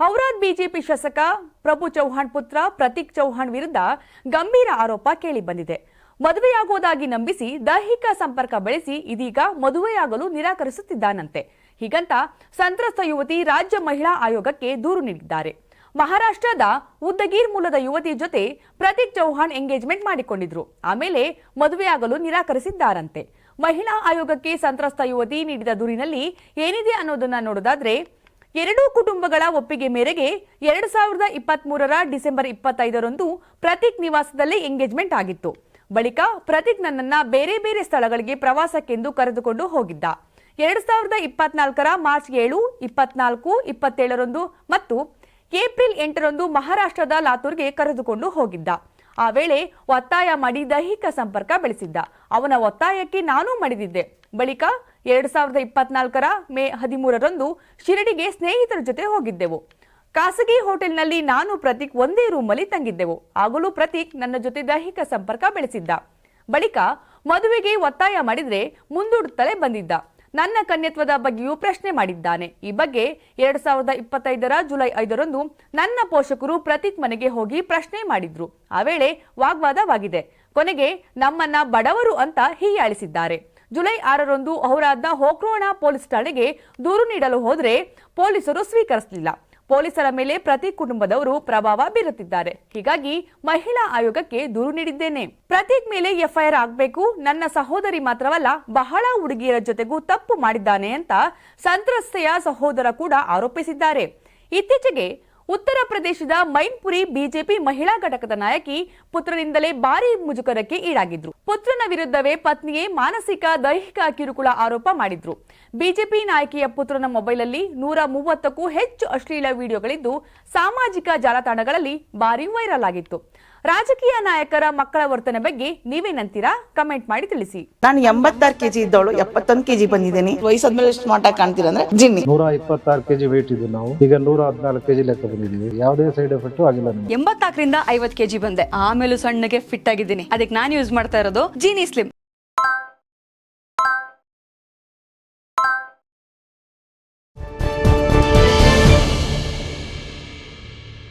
Aurad BJP ಶಾಸಕ ಪ್ರಭು ಚೌಹಾಣ್ ಪುತ್ರ ಪ್ರತೀಕ್ ಚೌಹಾಣ್ ವಿರುದ್ಧ ಗಂಭೀರ ಆರೋಪ ಕೇಳಿಬಂದಿದೆ. ಮದುವೆಯಾಗುವುದಾಗಿ ನಂಬಿಸಿ ದೈಹಿಕ ಸಂಪರ್ಕ ಬೆಳೆಸಿ ಇದೀಗ ಮದುವೆಯಾಗಲು ನಿರಾಕರಿಸುತ್ತಿದ್ದಾನಂತೆ. ಹೀಗಂತ ಸಂತ್ರಸ್ತ ಯುವತಿ ರಾಜ್ಯ ಮಹಿಳಾ ಆಯೋಗಕ್ಕೆ ದೂರು ನೀಡಿದ್ದಾರೆ. ಮಹಾರಾಷ್ಟ್ರದ ಉದ್ದಗೀರ್ ಮೂಲದ ಯುವತಿ ಜೊತೆ ಪ್ರತೀಕ್ ಚೌಹಾಣ್ ಎಂಗೇಜ್ಮೆಂಟ್ ಮಾಡಿಕೊಂಡಿದ್ರು. ಆಮೇಲೆ ಮದುವೆಯಾಗಲು ನಿರಾಕರಿಸಿದ್ದಾರಂತೆ. ಮಹಿಳಾ ಆಯೋಗಕ್ಕೆ ಸಂತ್ರಸ್ತ ಯುವತಿ ನೀಡಿದ ದೂರಿನಲ್ಲಿ ಏನಿದೆ ಅನ್ನೋದನ್ನ ನೋಡೋದಾದ್ರೆ ಎರಡೂ ಕುಟುಂಬಗಳ ಒಪ್ಪಿಗೆ ಮೇರೆಗೆ ಎರಡು ಸಾವಿರದ ಇಪ್ಪತ್ತ್ ಮೂರರ ಡಿಸೆಂಬರ್ ಇಪ್ಪತ್ತೈದರಂದು ಪ್ರತೀಕ್ ನಿವಾಸದಲ್ಲಿ ಎಂಗೇಜ್ಮೆಂಟ್ ಆಗಿತ್ತು. ಬಳಿಕ ಪ್ರತೀಕ್ ನನ್ನನ್ನ ಬೇರೆ ಬೇರೆ ಸ್ಥಳಗಳಿಗೆ ಪ್ರವಾಸಕ್ಕೆಂದು ಕರೆದುಕೊಂಡು ಹೋಗಿದ್ದ. ಎರಡು ಸಾವಿರದ ಇಪ್ಪತ್ನಾಲ್ಕರ ಮಾರ್ಚ್ ಏಳು, ಇಪ್ಪತ್ನಾಲ್ಕು, ಇಪ್ಪತ್ತೇಳರಂದು ಮತ್ತು ಏಪ್ರಿಲ್ ಎಂಟರಂದು ಮಹಾರಾಷ್ಟ್ರದ ಲಾತೂರ್ಗೆ ಕರೆದುಕೊಂಡು ಹೋಗಿದ್ದ. ಆ ವೇಳೆ ಒತ್ತಾಯ ಮಾಡಿ ದೈಹಿಕ ಸಂಪರ್ಕ ಬೆಳೆಸಿದ್ದ. ಅವನ ಒತ್ತಾಯಕ್ಕೆ ನಾನೂ ಮಡಿದಿದ್ದೆ. ಬಳಿಕ ಎರಡು ಸಾವಿರದ ಇಪ್ಪತ್ನಾಲ್ಕರ ಮೇ ಹದಿಮೂರರಂದು ಶಿರಡಿಗೆ ಸ್ನೇಹಿತರ ಜೊತೆ ಹೋಗಿದ್ದೆವು. ಖಾಸಗಿ ಹೋಟೆಲ್ನಲ್ಲಿ ನಾನು ಪ್ರತೀಕ್ ಒಂದೇ ರೂಮಲ್ಲಿ ತಂಗಿದ್ದೆವು. ಆಗಲೂ ಪ್ರತೀಕ್ ನನ್ನ ಜೊತೆ ದೈಹಿಕ ಸಂಪರ್ಕ ಬೆಳೆಸಿದ್ದ. ಬಳಿಕ ಮದುವೆಗೆ ಒತ್ತಾಯ ಮಾಡಿದ್ರೆ ಮುಂದೂಡುತ್ತಲೇ ಬಂದಿದ್ದ. ನನ್ನ ಕನ್ಯತ್ವದ ಬಗ್ಗೆಯೂ ಪ್ರಶ್ನೆ ಮಾಡಿದ್ದಾನೆ. ಈ ಬಗ್ಗೆ ಎರಡ್ ಸಾವಿರದ ಇಪ್ಪತ್ತೈದರ ಜುಲೈ ಐದರಂದು ನನ್ನ ಪೋಷಕರು ಪ್ರತೀಕ್ ಮನೆಗೆ ಹೋಗಿ ಪ್ರಶ್ನೆ ಮಾಡಿದ್ರು. ಆ ವೇಳೆ ವಾಗ್ವಾದವಾಗಿದೆ. ಕೊನೆಗೆ ನಮ್ಮನ್ನ ಬಡವರು ಅಂತ ಹೀಯಾಳಿಸಿದ್ದಾರೆ. ಜುಲೈ ಆರರಂದು ಔರಾದ್ನ ಹೋಕ್ರೋಣ ಪೊಲೀಸ್ ಠಾಣೆಗೆ ದೂರು ನೀಡಲು ಹೋದರೆ ಪೊಲೀಸರು ಸ್ವೀಕರಿಸಲಿಲ್ಲ. ಪೊಲೀಸರ ಮೇಲೆ ಪ್ರತಿ ಕುಟುಂಬದವರು ಪ್ರಭಾವ ಬೀರುತ್ತಿದ್ದಾರೆ. ಹೀಗಾಗಿ ಮಹಿಳಾ ಆಯೋಗಕ್ಕೆ ದೂರು ನೀಡಿದ್ದೇನೆ. ಪ್ರತೀಕ್ ಮೇಲೆ ಎಫ್ಐಆರ್ ಆಗಬೇಕು. ನನ್ನ ಸಹೋದರಿ ಮಾತ್ರವಲ್ಲ, ಬಹಳ ಹುಡುಗಿಯರ ಜೊತೆಗೂ ತಪ್ಪು ಮಾಡಿದ್ದಾನೆ ಅಂತ ಸಂತ್ರಸ್ತೆಯ ಸಹೋದರ ಕೂಡ ಆರೋಪಿಸಿದ್ದಾರೆ. ಇತ್ತೀಚೆಗೆ ಉತ್ತರ ಪ್ರದೇಶದ ಮೈನ್ಪುರಿ ಬಿಜೆಪಿ ಮಹಿಳಾ ಘಟಕದ ನಾಯಕಿ ಪುತ್ರನಿಂದಲೇ ಭಾರಿ ಮುಜುಗರಕ್ಕೆ ಈಡಾಗಿದ್ರು. ಪುತ್ರನ ವಿರುದ್ಧವೇ ಪತ್ನಿಯೇ ಮಾನಸಿಕ ದೈಹಿಕ ಕಿರುಕುಳ ಆರೋಪ ಮಾಡಿದ್ರು. ಬಿಜೆಪಿ ನಾಯಕಿಯ ಪುತ್ರನ ಮೊಬೈಲಲ್ಲಿ ನೂರ ಮೂವತ್ತಕ್ಕೂ ಹೆಚ್ಚು ಅಶ್ಲೀಲ ವಿಡಿಯೋಗಳಿದ್ದು ಸಾಮಾಜಿಕ ಜಾಲತಾಣಗಳಲ್ಲಿ ಭಾರಿ ವೈರಲ್ ಆಗಿತ್ತು. ರಾಜಕೀಯ ನಾಯಕರ ಮಕ್ಕಳ ವರ್ತನೆ ಬಗ್ಗೆ ನೀವೇನಂತೀರಾ ಕಮೆಂಟ್ ಮಾಡಿ ತಿಳಿಸಿ. ನಾನು ಎಂಬತ್ತಾರು ಕೆಜಿ ಇದ್ದವಳು ಎಪ್ಪತ್ತೊಂದು ಕೆಜಿ ಬಂದಿದ್ದೀನಿ. ವಯಸ್ಸಾದ್ಮೇಲೆ ಸ್ಮಾರ್ಟ್ ಆಗಿ ಕಾಣ್ತೀರಾ ಅಂದ್ರೆ ಜಿನ್ನಿ. ನೂರ ಇಪ್ಪತ್ತಾರು ಕೆಜಿ ವೇಟ್ ಇದ್ದು ನಾವು. ಈಗ ನೂರ ಹದಿನಾಲ್ಕು ಕೆಜಿ ಲೆಕ್ಕ ಬಂದಿದ್ದೀವಿ ಯಾವುದೇ ಸೈಡ್ ಎಫೆಕ್ಟ್ ಆಗಿಲ್ಲ ಐವತ್ ಕೆಜಿ ಬಂದೆ. ಆಮೇಲೂ ಸಣ್ಣಗೆ ಫಿಟ್ ಆಗಿದ್ದೀನಿ. ಅದಕ್ಕೆ ನಾನು ಯೂಸ್ ಮಾಡ್ತಾ ಇರೋದು ಜೀನಿ ಸ್ಲಿಮ್